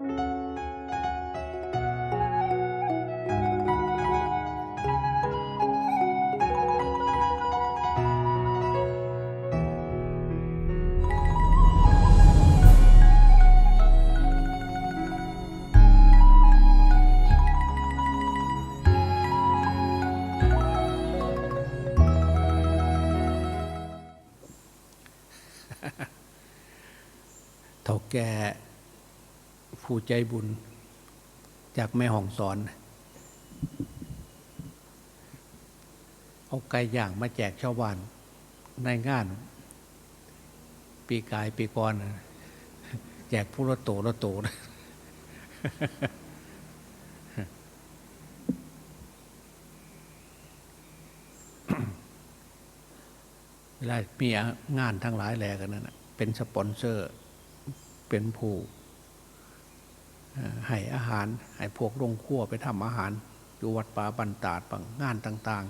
เท่าแก่ ผู้ใจบุญ จากแม่ห้องสอน เอาไก่ย่างมาแจกชาวบ้านในงาน ปีกายปีก่อนน่ะแจกผู้ละโตละโตนะเวลามีงานทั้งหลายแหล่กันนั่นเป็นสปอนเซอร์ เป็นผู้ ให้อาหารให้พวกโรงครัวไปทำอาหารอยู่วัดป่าบันตาดบางงานต่าง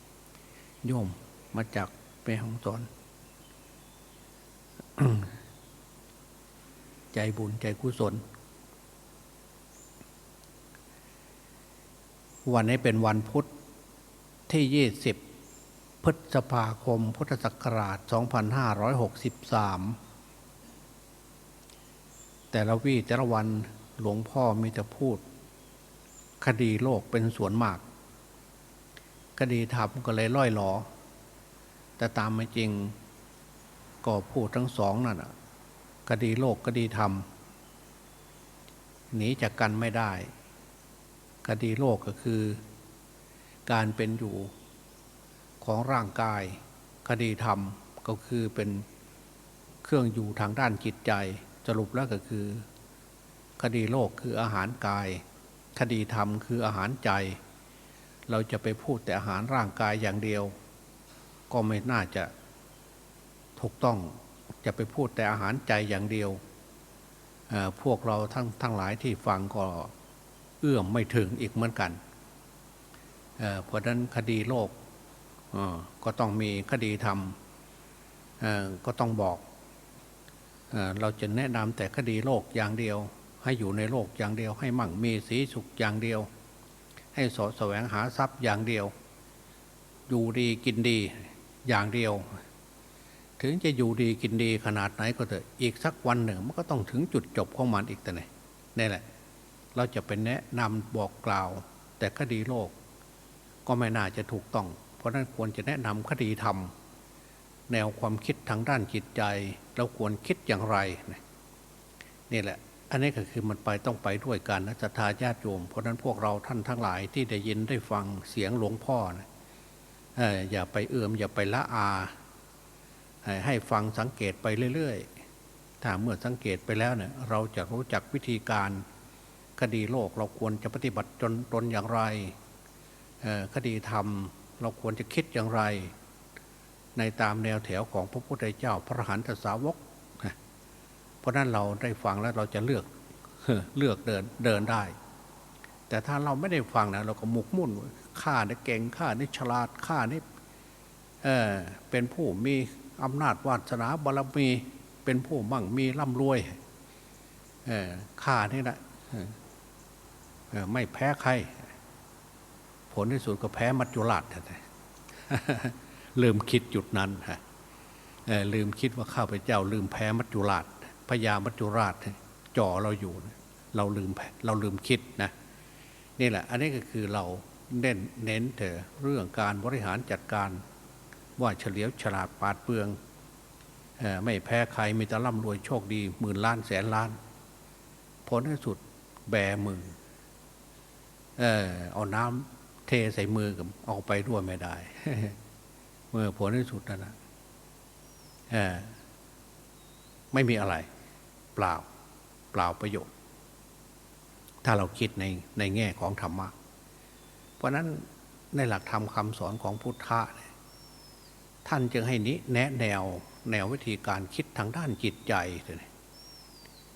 ๆโยมมาจากแม่ห้องสอนใจบุญใจกุศล วันนี้เป็นวันพุทธที่ยี่สิบพฤษภาคม พุทธศักราช 2563 แต่ละวี่แต่ละวัน หลวงพ่อมีแต่พูด คดีโลกเป็นส่วนมาก คดีธรรมก็เลยล่อยหลอ แต่ตามไม่จริงก็พูดทั้งสองนั่นน่ะคดีโลกคดีธรรมหนีจากกันไม่ได้ คดีโลกก็คือ การเป็นอยู่ของร่างกาย คดีธรรมก็คือเป็นเครื่องอยู่ทางด้านจิตใจ สรุปแล้วก็คือ คดีโลกคืออาหารกาย คดีธรรมคืออาหารใจ เราจะไปพูดแต่อาหารร่างกายอย่างเดียว ก็ไม่น่าจะถูกต้องจะไปพูดแต่อาหารใจอย่างเดียว พวกเราทั้งทั้งหลายที่ฟังก็เอื้อมไม่ถึงอีกเหมือนกันเเพราะนั้นคดีโลกก็ต้องมีคดีธรรมก็ต้องบอกเอเราจะแนะนำแต่คดีโลกอย่างเดียว ให้อยู่ในโลกอย่างเดียว ให้มั่งมีสีสุขอย่างเดียว ให้สอแสวงหาทรัพย์อย่างเดียว อยู่ดีกินดีอย่างเดียว ถึงจะอยู่ดีกินดีขนาดไหนก็เถอะอีกสักวันหนึ่งมันก็ต้องถึงจุดจบของมันอีกแต่ไหนนี่แหละ เราจะเป็นแนะนำบอกกล่าว แต่คดีโลก ก็ไม่น่าจะถูกต้อง เพราะนั้นควรจะแนะนำคดีธรรมแนวความคิดทางด้านจิตใจ เราควรคิดอย่างไรนี่แหละ อันนี้ก็คือมันไปต้องไปด้วยกันนะศรัทธาญาติโยม เพราะนั้นพวกเราท่านทั้งหลายที่ได้ยินได้ฟังเสียงหลวงพ่อนะเอ่ออย่าไปเอื้อมอย่าไปละอา ให้ฟังสังเกตไปเรื่อยๆ ถ้าเมื่อสังเกตไปแล้วเนี่ยเราจะรู้จักวิธีการคดีโลกเราควรจะปฏิบัติจนตนอย่างไรคดีธรรมเราควรจะคิดอย่างไร ในตามแนวแถวของพระพุทธเจ้าพระหันตสาวก เพราะนั้นเราได้ฟังแล้วเราจะเลือกเลือกเดินเดินได้ แต่ถ้าเราไม่ได้ฟังนะเราก็หมกมุ่นข้านี่เก่งข้านี่ฉลาดข้านี่เออเป็นผู้มีอำนาจวาสนาบารมีเป็นผู้มั่งมีร่ำรวยเอ่อข้านี่นะเอ่อเอ่อไม่แพ้ใคร ผลที่สุดก็แพ้มัจจุราชแท้ลืมคิดจุดนั้นฮะลืมคิดว่าข้าพเจ้า ลืมแพ้มัจจุราช ญามัจจุราชจ่อเราอยู่ เราลืมเราลืมคิดนะนี่แหละ อันนี้ก็คือเราเน้นเน้นแต่เรื่องการบริหารจัดการว่าเฉลียวฉลาดปาดเปรืองไม่แพ้ใครมีแต่ร่ำรวยโชคดีหมื่นล้านแสนล้าน ผลที่สุดแบมือเออเอาน้ำเทใส่มือกับเอาไปด้วยไม่ได้ เมื่อผลที่สุดนั่นนะไม่มีอะไร เปล่าเปล่าประโยชน์ ถ้าเราคิดในในแง่ของธรรมะ เพราะนั้นในหลักธรรมคำสอนของพุทธะท่านจึงให้นิแนะแนวแนววิธีการคิดทางด้านจิตใจ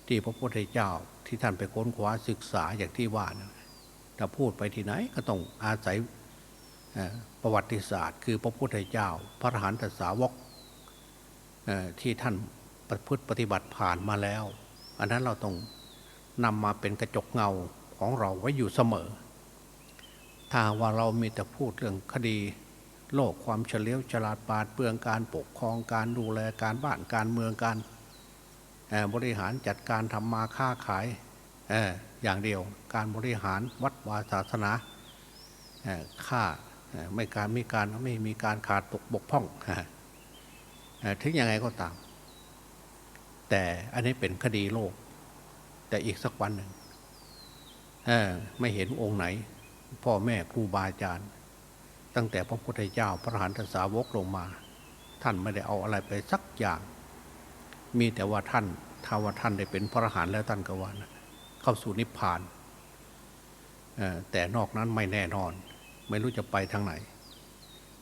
ที่พระพุทธเจ้าที่ท่านไปค้นคว้าศึกษาอย่างที่ว่านะถ้าพูดไปที่ไหนก็ต้องอาศัยประวัติศาสตร์ คือพระพุทธเจ้า พระอรหันตสาวกที่ท่าน ประพฤติปฏิบัติผ่านมาแล้ว อันนั้นเราต้องนำมาเป็นกระจกเงาของเราไว้อยู่เสมอ ถ้าว่าเรามีแต่พูดเรื่องคดี โลกความเฉลียวฉลาดปราดเปลืองการปกครองการดูแลการบ้านการเมืองการบริหารจัดการทำมาค้าขายอย่างเดียวการบริหารวัดวาศาสนาเอ่อค่าไม่การมีการไม่มีการขาดตกบกพร่องถึงยังไงก็ตาม แต่อันนี้เป็นคดีโลก แต่อีกสักวันหนึ่งไม่เห็นองค์ไหน พ่อแม่ครูบาอาจารย์ ตั้งแต่พระพุทธเจ้าพระอรหันตสาวกลงมา ท่านไม่ได้เอาอะไรไปสักอย่าง มีแต่ว่าท่านถ้าว่าท่านได้เป็นพระอรหันแล้วท่านก็ว่านะเข้าสู่นิพพานแต่นอกนั้นไม่แน่นอน ไม่รู้จะไปทางไหน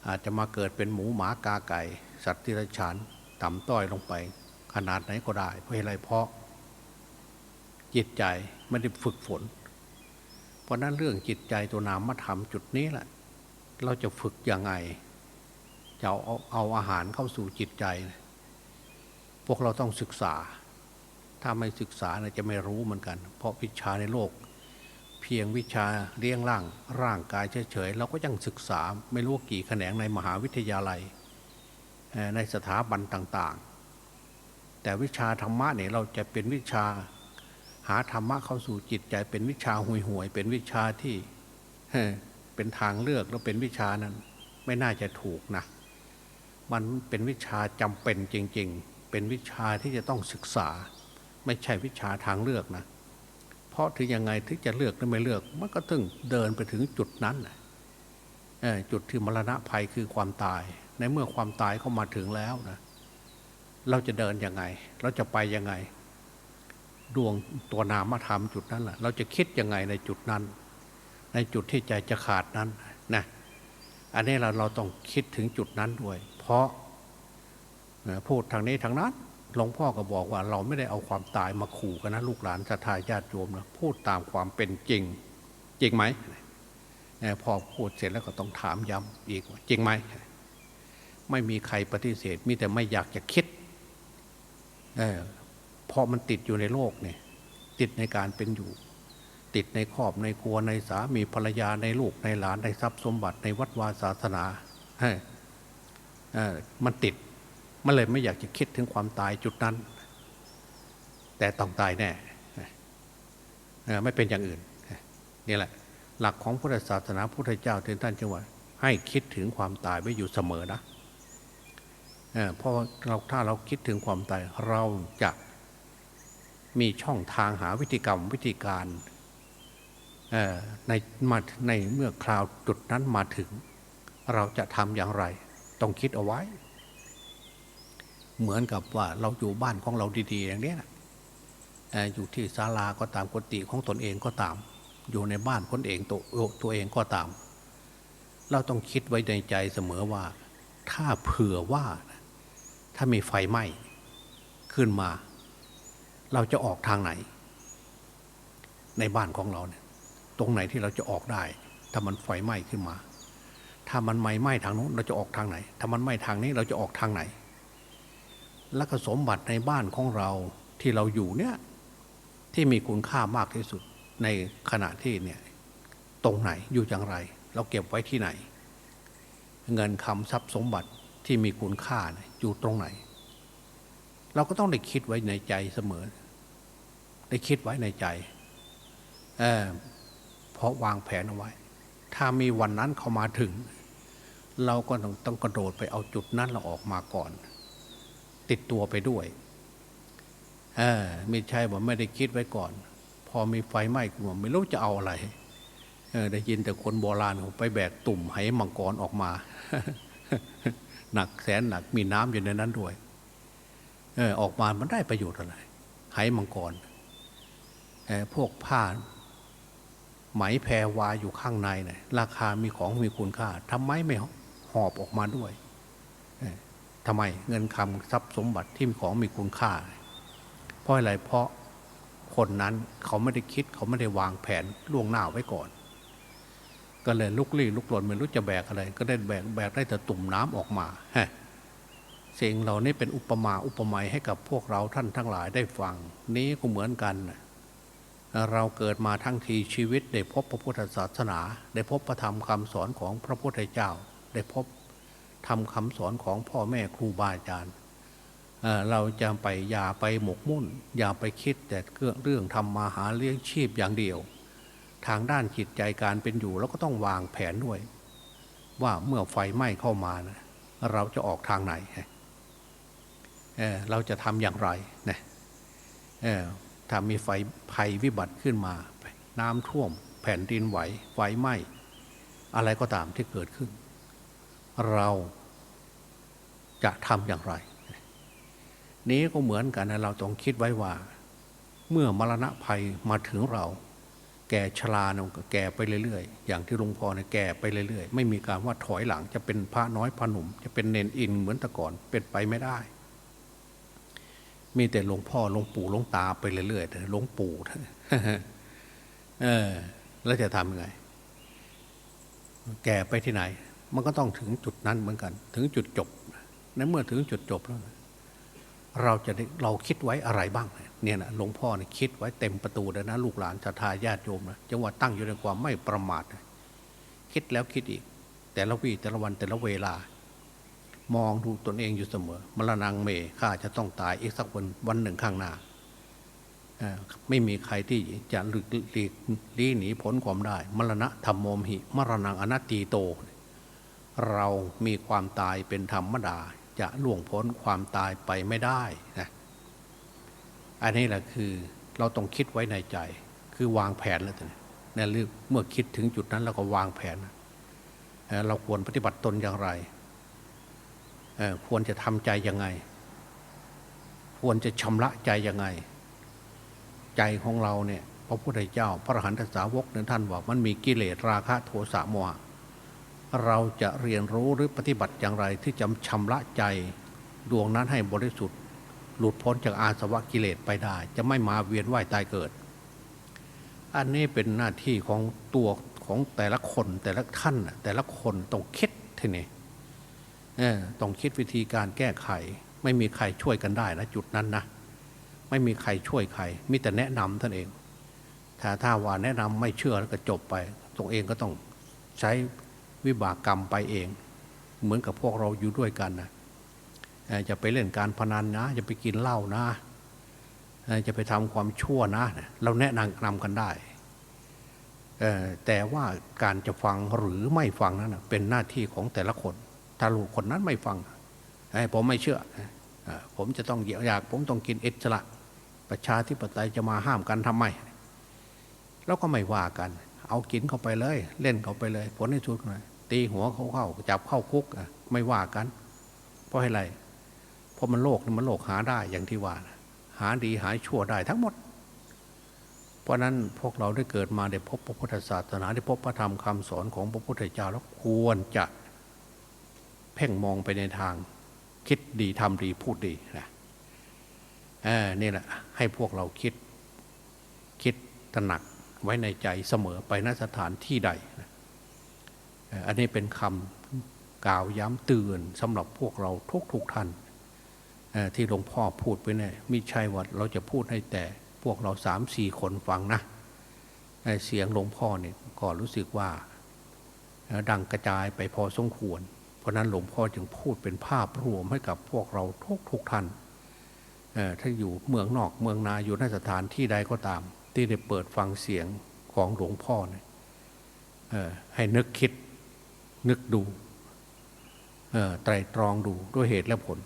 อาจจะมาเกิดเป็นหมูหมากาไก่ สัตว์ที่ไรฉานต่ำต้อยลงไป ขนาดไหนก็ได้ เพราะอะไรเพราะ จิตใจไม่ได้ฝึกฝน เพราะนั้นเรื่องจิตใจตัวนามธรรมจุดนี้แหละ เราจะฝึกยังไงจะเอาเอาเอาอาหารเข้าสู่จิตใจ พวกเราต้องศึกษา ถ้าไม่ศึกษาเนี่ยจะไม่รู้เหมือนกัน เพราะวิชาในโลก เพียงวิชาเลี้ยงร่าง ร่างกายเฉยๆเราก็ยังศึกษาไม่รู้กี่แขนงในมหาวิทยาลัย ในสถาบันต่างๆ แต่วิชาธรรมะเนี่ยเราจะเป็นวิชาหาธรรมะเข้าสู่จิตใจเป็นวิชาห่วยๆเป็นวิชาที่เป็นทางเลือกแล้วเป็นวิชานั้น ไม่น่าจะถูกนะมันเป็นวิชาจำเป็นจริง ๆ เป็นวิชาที่จะต้องศึกษา ไม่ใช่วิชาทางเลือกนะ เพราะถึงยังไงถึงจะเลือกหรือไม่เลือก มันก็ถึงเดินไปถึงจุดนั้นจุดที่มรณะภัยคือความตาย ในเมื่อความตายเข้ามาถึงแล้วนะ เราจะเดินยังไง เราจะไปยังไง ดวงตัวนามธรรมจุดนั้นแหละเราจะคิดยังไงในจุดนั้น ในจุดที่ใจจะขาดนั้นนะอันนี้เราเราต้องคิดถึงจุดนั้นด้วย เพราะพูดทางนี้ทางนั้นหลวงพ่อก็บอกว่าเราไม่ได้เอาความตายมาขู่กันนะลูกหลานศรัทธาญาติโยมนะพูดตามความเป็นจริง จริงไหมพอพูดเสร็จแล้วก็ต้องถามย้ำอีกว่าจริงไหมไม่มีใครปฏิเสธ มีแต่ไม่อยากจะคิด เออเพราะมันติดอยู่ในโลกเนี่ยติดในการเป็นอยู่ ติดในครอบในครัวในสามีภรรยาในลูกในหลานในทรัพย์สมบัติในวัดวาศาสนาเฮ้ยเออมันติดมันเลยไม่อยากจะคิดถึงความตายจุดนั้น แต่ต้องตายแน่ไม่เป็นอย่างอื่นนี่แหละ หลักของพุทธศาสนาพุทธเจ้าท่านจึงว่าให้คิดถึงความตายไว้อยู่เสมอนะ เอเพราะเราถ้าเราคิดถึงความตายเราจะมีช่องทางหาวิธีกรรมวิธีการในมาในเมื่อคราวจุดนั้นมาถึง เราจะทำอย่างไร ต้องคิดเอาไว้ เหมือนกับว่าเราอยู่บ้านของเราดี ๆ อย่างนี้นะเอ่ออยู่ที่ศาลาก็ตามกุฏิของตนเองก็ตาม อยู่ในบ้านคนเองตัวตัวเองก็ตาม เราต้องคิดไว้ในใจเสมอว่า ถ้าเผื่อว่า ถ้ามีไฟไหม้ขึ้นมา เราจะออกทางไหน ในบ้านของเราเนี่ย ตรงไหนที่เราจะออกได้ ถ้ามันไฟไหม้ขึ้นมา ถ้ามันไม่ไหม้ทางนู้นเราจะออกทางไหน ถ้ามันไหม้ทางนี้เราจะออกทางไหน และก็สมบัติในบ้านของเราที่เราอยู่เนี่ยที่มีคุณค่ามากที่สุดในขณะที่เนี่ยตรงไหนอยู่อย่างไร เราเก็บไว้ที่ไหน เงินคำทรัพย์สมบัติ ที่มีคุณค่าอยู่ตรงไหน เราก็ต้องได้คิดไว้ในใจเสมอ ได้คิดไว้ในใจเออเพราะวางแผนเอาไว้ ถ้ามีวันนั้นเขามาถึง เราก็ต้องต้องกระโดดไปเอาจุดนั้นเราออกมาก่อน ติดตัวไปด้วยเออไม่ใช่ว่าไม่ได้คิดไว้ก่อน พอมีไฟไหม้ขึ้นมไม่รู้จะเอาอะไรเออได้ยินแต่คนโบราณเขาไปแบกตุ่มไหมังกรออกมา หนักแสนหนักมีน้ำอยู่ในนั้นด้วย เออออกมามันได้ประโยชน์อะไรไหมังกรเออพวกผ้าไหมแพรวาอยู่ข้างในเนี่ยราคามีของมีคุณค่าทำไมไม่หอบออกมาด้วยเออทำไมเงินคำทรัพย์สมบัติที่มีของมีคุณค่า เพราะอะไรเพราะคนนั้นเขาไม่ได้คิดเขาไม่ได้วางแผนล่วงหน้าไว้ก่อน ก็เลยลุกลี้ลุกลนไม่รู้จะแบกอะไร ก็ได้แบกแบกได้แต่ตุ่มน้ำออกมาฮสิ่งเหล่านี้เป็นอุปมาอุปไมยให้กับพวกเราท่านทั้งหลายได้ฟัง นี้ก็เหมือนกันเราเกิดมาทั้งทีชีวิต ได้พบพระพุทธศาสนา ได้พบพระธรรมคำสอนของพระพุทธเจ้า ได้พบทำคำสอนของพ่อแม่ครูบาอาจารย์เอ่อเราจะไปอย่าไปหมกมุ่น อย่าไปคิดแต่เรื่องทำมาหาเลี้ยงชีพอย่างเดียว ทางด้านจิตใจการเป็นอยู่เราก็ต้องวางแผนด้วย ว่าเมื่อไฟไหม้เข้ามานะเราจะออกทางไหนเเราจะทำอย่างไรนะถ้ามีไฟภัยวิบัติขึ้นมา น้ำท่วม แผ่นดินไหว ไฟไหม้ อะไรก็ตามที่เกิดขึ้น เราจะทำอย่างไร นี้ก็เหมือนกันนะเราต้องคิดไว้ว่า เมื่อมรณะภัยมาถึงเรา แก่ชราเนาะก็แก่ไปเรื่อยๆ อย่างที่หลวงพ่อเนี่ยแก่ไปเรื่อยๆ ไม่มีการว่าถอยหลังจะเป็นพระน้อยพระหนุ่ม จะเป็นเนนอินเหมือนแต่ก่อนเป็นไปไม่ได้ มีแต่หลวงพ่อหลวงปู่หลวงตาไปเรื่อยๆแต่หลวงปู่เออ แล้วจะทำยังไง แก่ไปที่ไหน มันก็ต้องถึงจุดนั้นเหมือนกัน ถึงจุดจบในเมื่อถึงจุดจบแล้ว เราจะเราคิดไว้อะไรบ้างเเนี่ยนะหลวงพ่อเนี่ยคิดไว้เต็มประตูเลยนะลูกหลานศรัทธาญาติโยมนะจังหวะตั้งอยู่ในความไม่ประมาทนะคิดแล้วคิดอีก แต่ละวี่แต่ละวันแต่ละเวลา มองดูตนเองอยู่เสมอ มรณงเมข้าจะต้องตายอีกสักวันวันหนึ่งข้างหน้าไม่มีใครที่จะหลีกหลีกลีหนีพ้นความได้ มรณะธรรมโมหิ มรณงอนัตตีโต เรามีความตายเป็นธรรมดา จะล่วงพ้นความตายไปไม่ได้นะ อันนี้แหละคือเราต้องคิดไว้ในใจ คือวางแผนแล้วนะในเรื่องเมื่อคิดถึงจุดนั้นเราก็วางแผน เราควรปฏิบัติตนอย่างไร ควรจะทำใจยังไง ควรจะชำระใจยังไง ใจของเราเนี่ยพระพุทธเจ้า พระอรหันตสาวกนั้นท่านบอกมันมีกิเลสราคะโทสะโมหะเราจะเรียนรู้หรือปฏิบัติอย่างไรที่จะชำระใจดวงนั้นให้บริสุทธิ์ หลุดพ้นจากอาสวะกิเลสไปได้ จะไม่มาเวียนว่ายตายเกิด อันนี้เป็นหน้าที่ของตัวของแต่ละคนแต่ละท่านแต่ละคนต้องคิดทีนี้ต้องคิดวิธีการแก้ไข ไม่มีใครช่วยกันได้นะจุดนั้นนะไม่มีใครช่วยใครมีแต่แนะนำท่านเอง ถ้าถ้าว่าแนะนำไม่เชื่อแล้วก็จบไปตัวเองก็ต้องใช้วิบากกรรมไปเอง เหมือนกับพวกเราอยู่ด้วยกันนะ อ่อจะไปเล่นการพนันนะจะไปกินเหล้านะจะไปทำความชั่วนะ เราแนะนำนำกันได้ แต่ว่าการจะฟังหรือไม่ฟังนั้นเป็นหน้าที่ของแต่ละคน ถ้าลูกคนนั้นไม่ฟังผมไม่เชื่อ ผมจะต้องอยาก ผมต้องกินเอสระ ประชาธิปไตยจะมาห้ามกันทำไม แล้วก็ไม่ว่ากัน เอากินเข้าไปเลย เล่นเข้าไปเลย ผลในสุดเลยตีหัวเขาเข้าจับเข้าคุกไม่ว่ากัน เพราะอะไรเพราะมันโลกมันโลกหาได้อย่างที่ว่า หาดีหาชั่วได้ทั้งหมด เพราะนั้นพวกเราได้เกิดมาได้พบพระพุทธศาสนาได้พบพระธรรมคำสอนของพระพุทธเจ้าแล้วควรจะเพ่งมองไปในทาง คิดดีทำดีพูดดีนะเออนี่แหละให้พวกเราคิดคิดตระหนักไว้ในใจเสมอไปณสถานที่ใดนะอันนี้เป็นคำกล่าวย้ำเตือนสำหรับพวกเราทุกทุกๆท่าน ที่หลวงพ่อพูดไปเนี่ยมิใช่ว่าเราจะพูดให้แต่พวกเราสามสี่คนฟังนะเสียงหลวงพ่อเนี่ยก็รู้สึกว่าดังกระจายไปพอสมควร เพราะนั้นหลวงพ่อจึงพูดเป็นภาพรวมให้กับพวกเราทุกทุกท่านถ้าอยู่เมืองนอกเมืองนาอยู่ในสถานที่ใดก็ตาม ที่ได้เปิดฟังเสียงของหลวงพ่อเนี่ยให้นึกคิดนึกดูไตรตรองดูด้วยเหตุและผล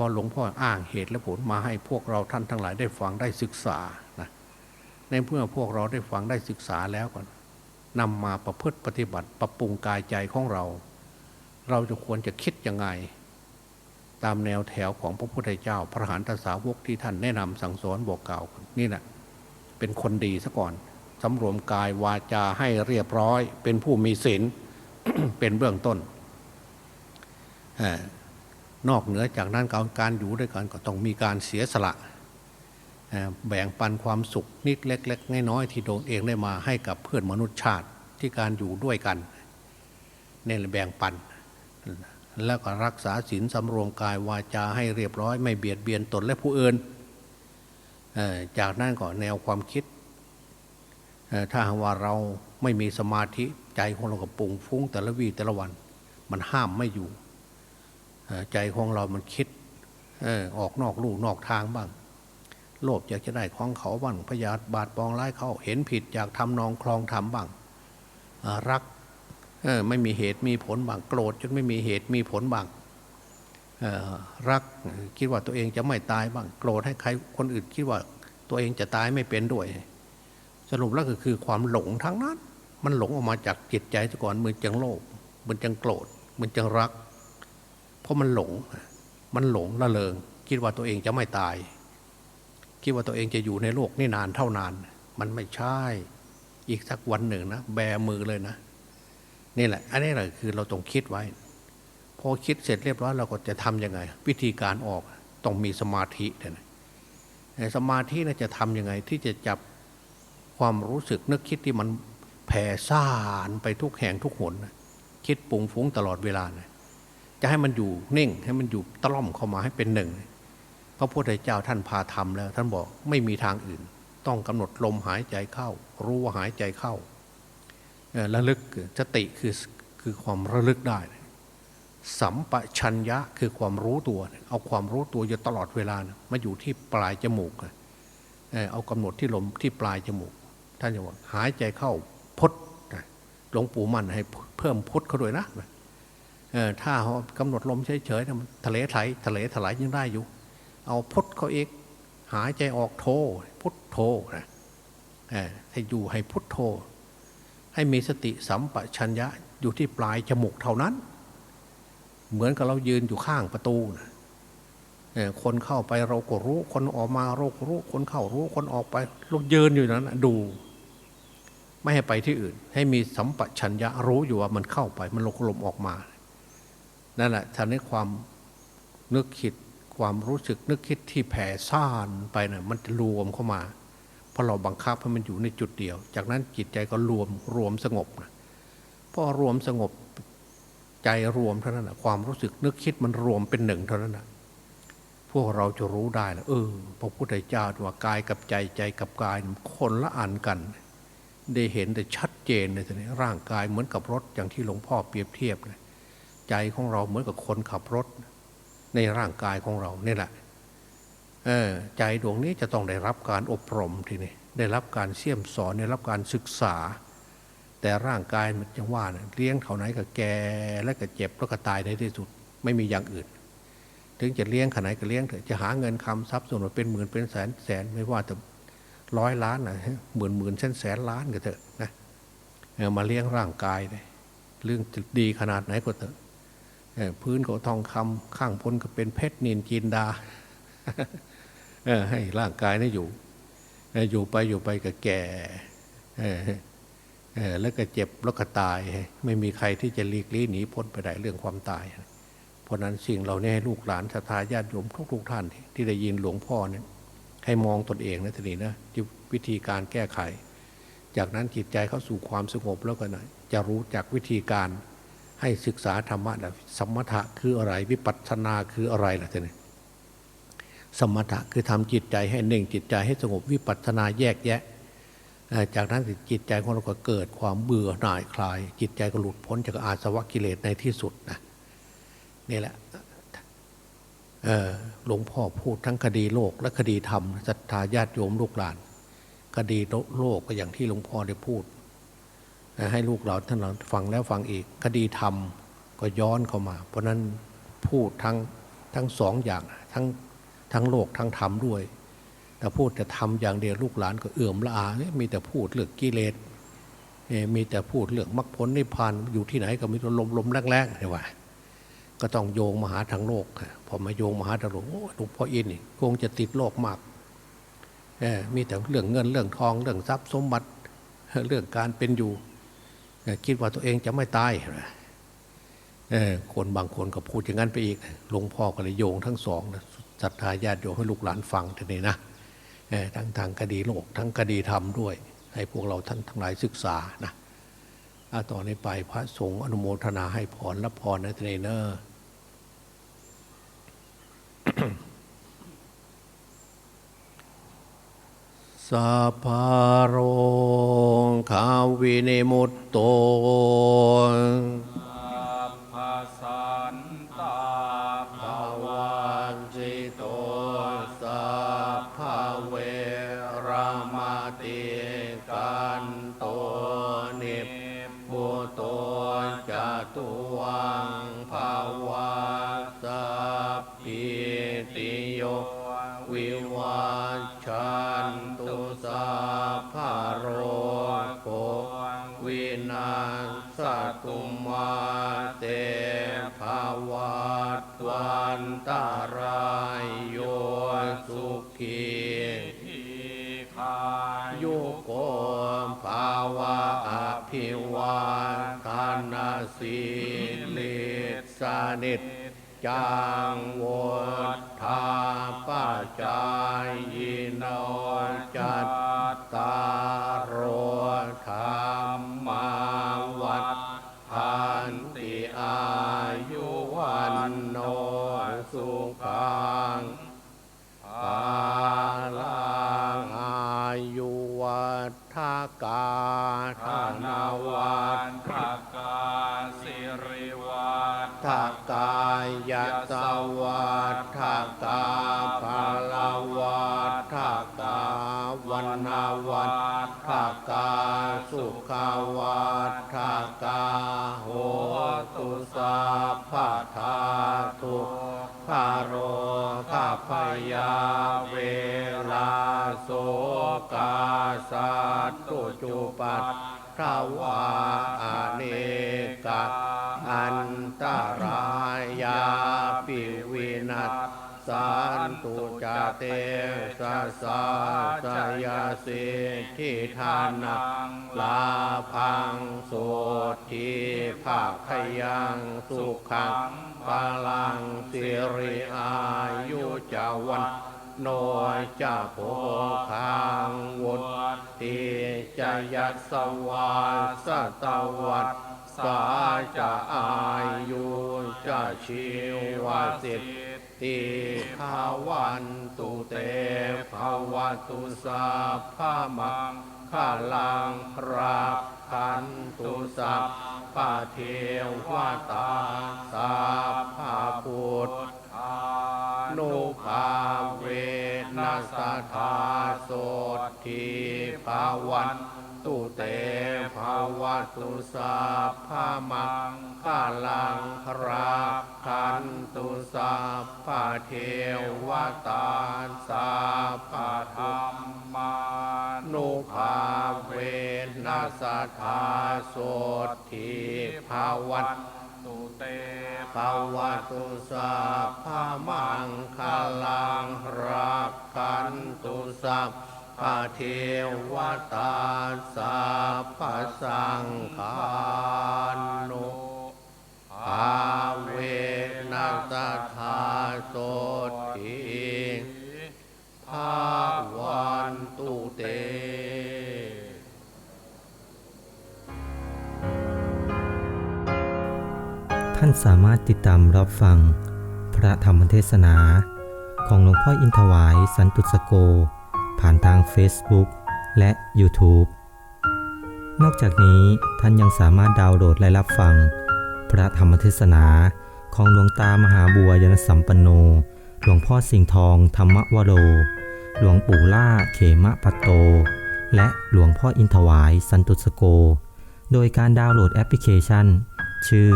พอหลวงพ่ออ้างเหตุและผลมาให้พวกเราท่านทั้งหลายได้ฟังได้ศึกษานะในเมื่อพวกเราได้ฟังได้ศึกษาแล้วก็นนำมาประพฤติปฏิบัติปรับปรุงกายใจของเรา เราจะควรจะคิดยังไง ตามแนวแถวของพระพุทธเจ้า พระหันตสาวกที่ท่านแนะนำสั่งสอนบอกกล่าวนี่แหละเป็นคนดีซะก่อนสำรวมกายวาจาให้เรียบร้อย เป็นผู้มีศีลเป็นเบื้องต้นอ่อ นอกเหนือจากนั้นการการอยู่ด้วยกันก็ต้องมีการเสียสละแบ่งปันความสุขนิดเล็ก ๆ น้อยๆที่โดนเองได้มาให้กับเพื่อนมนุษยชาติที่การอยู่ด้วยกันเนี่ยแบ่งปัน แล้วก็รักษาศีลสำรวมกายวาจาให้เรียบร้อย ไม่เบียดเบียนตนและผู้อื่นจากนั้นก็แนวความคิด ถ้าหากว่าเราไม่มีสมาธิใจของเราก็ปุงฟุ้งแต่ละวีแต่ละวัน มันห้ามไม่อยู่ ใจของเรามันคิดออกนอกลู่นอกทางบ้าง โลภอยากจะได้ของเขาบ้างพยาบาทปองร้ายเขาเห็นผิดอยากทำนองคลองทำบ้างรักไม่มีเหตุมีผลบ้างโกรธจนไม่มีเหตุมีผลบ้างรักคิดว่าตัวเองจะไม่ตายบ้างโกรธให้ใครคนอื่นคิดว่าตัวเองจะตายไม่เป็นด้วย สรุปแล้วก็คือความหลงทั้งนั้น มันหลงออกมาจากจิตใจก่อนมือนจังโลภมือนจังโกรธมือนจังรัก ราะมันหลง มันหลงละเลงคิดว่าตัวเองจะไม่ตาย คิดว่าตัวเองจะอยู่ในโลกนี่นานเท่านาน มันไม่ใช่ อีกสักวันหนึ่งนะแบมือเลยนะ นี่แหละ อันนี้แหละคือเราต้องคิดไว้ พอคิดเสร็จเรียบร้อยเราก็จะทำยังไง วิธีการออกต้องมีสมาธิเนี่ยนะสมาธินะจะทำยังไงที่จะจับความรู้สึกนึกคิดที่มันแผ่ซ่านไปทุกแห่งทุกหนนะคิดปุงฟุ้งตลอดเวลานะ จะให้มันอยู่นิ่ง ให้มันอยู่ตล่อมเข้ามาให้เป็นหนึ่ง พระพุทธเจ้าท่านพาทำแล้ว ท่านบอกไม่มีทางอื่น ต้องกำหนดลมหายใจเข้า รู้ว่าหายใจเข้าระลึกสติคือคือความระลึกได้ สัมปชัญญะคือความรู้ตัว เอาความรู้ตัวอยู่ตลอดเวลานะมาอยู่ที่ปลายจมูกเอ่อเอากำหนดที่ลมที่ปลายจมูก ท่านจะบอกหายใจเข้าพดหลวงปู่มั่นให้เพิ่มพดเข้าด้วยนะเถ้าเขากำหนดลมเฉยๆนะมันทะเลไถทะเลถลายยังได้อยู่ เอาพดเขาเอกหายใจออกโท พุทโทนะให้อยู่ให้พุทโท ให้มีสติสัมปชัญญะอยู่ที่ปลายจมูกเท่านั้น เหมือนกับเรายืนอยู่ข้างประตูนะคนเข้าไปเราก็รู้ คนออกมาเราก็รู้ คนเข้ารู้ คนออกไปเรายืนอยู่นั้น ดู ไม่ให้ไปที่อื่น ให้มีสัมปชัญญะรู้อยู่ว่ามันเข้าไป มันลงลมออกมา นั่นแหละท่านนี้ความนึกคิดความรู้สึกนึกคิดที่แผ่ซ่านไปนะ่ะมันจะรวมเข้ามาเพราะเราบังคับให้มันอยู่ในจุดเดียว จากนั้นจิตใจก็รวมรวมสงบนะพอรวมสงบใจรวมเท่านั้นนะความรู้สึกนึกคิดมันรวมเป็นหนึ่งเท่านั้นนะพวกเราจะรู้ได้แล้วเออพระพุทธเจ้าว่ากายกับใจใจกับกายคนละอันกัน ได้เห็นแต่ชัดเจนเลยทีนี้ร่างกายเหมือนกับรถอย่างที่หลวงพ่อเปรียบเทียบเลย ใจของเราเหมือนกับคนขับรถ ในร่างกายของเรานี่แหละใจดวงนี้จะต้องได้รับการอบรมทีนี้ได้รับการเสี่ยมสอนได้รับการศึกษา แต่ร่างกายมันจะว่านะเลี้ยงเท่าไหนก็แก่แล้วก็เจ็บแล้วก็ตายในที่สุด ไม่มีอย่างอื่น ถึงจะเลี้ยงขนาดไหนก็เลี้ยงเถอะจะหาเงินคำทรัพย์ส่วนเป็นหมื่นเป็นแสนแสนไม่ว่าแต่ร้อยล้านนะหมื่นหมื่นแสนแสนล้านก็เถอะนะมาเลี้ยงร่างกายเลยเรื่องดีขนาดไหนก็เถอะ พื้นก็ทองคำข้างพ้นก็เป็นเพชรนินจินดาอให้ร่างกายนี่อยู่ อยู่ไปอยู่ไปก็แก่แล้วก็เจ็บแล้วก็ตาย ไม่มีใครที่จะหลีกลี่หนีพ้นไปได้เรื่องความตาย เพราะนั้นสิ่งเราเนี่ยให้ลูกหลานศรัทธาญาติโยมทุกๆท่านที่ได้ยินหลวงพ่อเนี่ยให้มองตนเองนะทีนี้นะวิธีการแก้ไข จากนั้นจิตใจเข้าสู่ความสงบแล้วก็นะจะรู้จักวิธีการ ให้ศึกษาธรรมะแล้วสมถะคืออะไร วิปัสสนาคืออะไรล่ะท่านนี่สมถะคือทำจิตใจให้เน่งจิตใจให้สงบวิปัสสนาแยกแยะ จากนั้นจิตใจของเราก็เกิดความเบื่อหน่ายคลาย จิตใจก็หลุดพ้นจากอาสวะกิเลสในที่สุดนะนี่แหละหลวงพ่อพูดทั้งคดีโลกและคดีธรรมศรัทธาญาติโยมลูกหลาน คดีโลกก็อย่างที่หลวงพ่อได้พูด ให้ลูกเราท่านเราฟังแล้วฟังอีก คดีธรรมก็ย้อนเข้ามา เพราะนั้นพูดทั้งทั้งสองอย่างทั้งทั้งโลกทั้งธรรมด้วยแต่พูดแต่ธรรมอย่างเดียวลูกหลานก็เอื่อมละอาเนี่ยมีแต่พูดเรื่องกิเลสมีแต่พูดเรื่องมรรคผลนิพพานอยู่ที่ไหนก็มีแต่ลมลมแรงๆเนี่ยว่า ก็ต้องโยงมาหาทางโลกพอมาโยงมาหาทางโลกโอ้หลวงพ่ออินคงจะติดโลกมากมีแต่เรื่องเงินเรื่องทอง เรื่องทรัพย์สมบัติเรื่องการเป็นอยู่ คิดว่าตัวเองจะไม่ตายเออคนบางคนก็พูดอย่างนั้นไปอีกหลวงพ่อก็เลยโยงทั้งสองนะศรัทธาญาติโยมให้ลูกหลานฟังทีนี้นะทั้งทางคดีโลกทั้งคดีธรรมด้วย ให้พวกเราท่านทั้งหลายศึกษานะอาต่อนนี้ไปพระสงฆ์อนุโมทนาให้พรรับพรนะทีนี้เนอะอสัพพโรขาวินิมุตตสั สีลิสานิจจังวุฒาปัจจาย วันนาวัฏทกาสุขวัฏทกาโหตุสัพพะทาทุคาโรคาพยาเวลาโสกาสัตตุจุปัตถวาอเนกะอันตรายา สสันตุจเตสะสาสยาสิทิทานังลาพังโสทีภาคยังสุขังพลังสิริอายุจาวันโนจะโพคังวุติจะยัสสวาสตวัตสาจะอายุจะชีวสิท ธิภาวันตุเตภาวตุสัพพะมังคลังรักขันตุสัพพะเทวตาสัพพะพุทธทานุภาเวนัสธาโสทีภาวัน ตุเตภาวตุสัพพะมังคลังรักขันตุสัพพะเทวตาสัพพะธรรมานุภาเวนัสธาโสทีภาวัตุเตภาวตุสัพพะมังคลังรักขันตุสัพ พเทวตาสัพสังฆานุภาเวนัสธาโสทีภาวันตุเตท่านสามารถติดตามรับฟัง พระธรรมเทศนา ของหลวงพ่ออินทวายสันตุสโก ผ่านทาง Facebook และ YouTube นอกจากนี้ท่านยังสามารถดาวน์โหลดและรับฟัง พระธรรมเทศนาของหลวงตามหาบัวยนสัมปันโน หลวงพ่อสิงห์ทองธรรมวโร หลวงปู่ล่าเขมะปัตโต และหลวงพ่ออินทวายสันตุสโก โดยการดาวน์โหลดแอปพลิเคชัน ชื่อ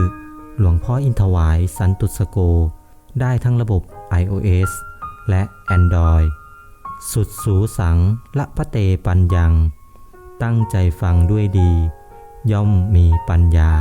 หลวงพ่ออินทวายสันตุสโก ได้ทั้งระบบ iOS และ Android สุดสูสังละพะเตปัญญัง ตั้งใจฟังด้วยดี ย่อมมีปัญญา